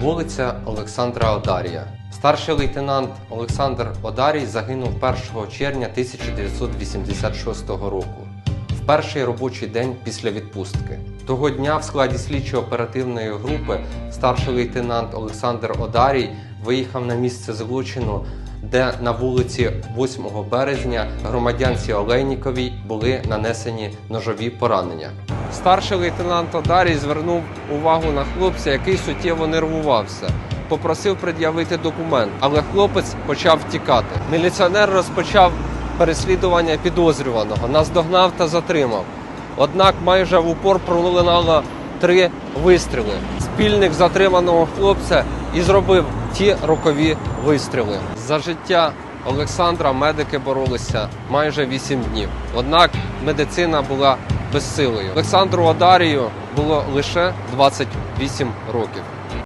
Вулиця Олександра Одарія. Старший лейтенант Олександр Одарій загинув 1 червня 1986 року, в перший робочий день після відпустки. Того дня в складі слідчо-оперативної групи старший лейтенант Олександр Одарій виїхав на місце злочину, де на вулиці 8 березня громадянці Олейніковій були нанесені ножові поранення. Старший лейтенант Одарій звернув увагу на хлопця, який суттєво нервувався. Попросив пред'явити документ, але хлопець почав втікати. Міліціонер розпочав переслідування підозрюваного, наздогнав та затримав. Однак майже в упор пролунало три вистріли. Спільник затриманого хлопця і зробив ті рокові вистріли. За життя Олександра медики боролися майже 8 днів. Однак медицина була безсилою. Олександру Адарію було лише 28 років.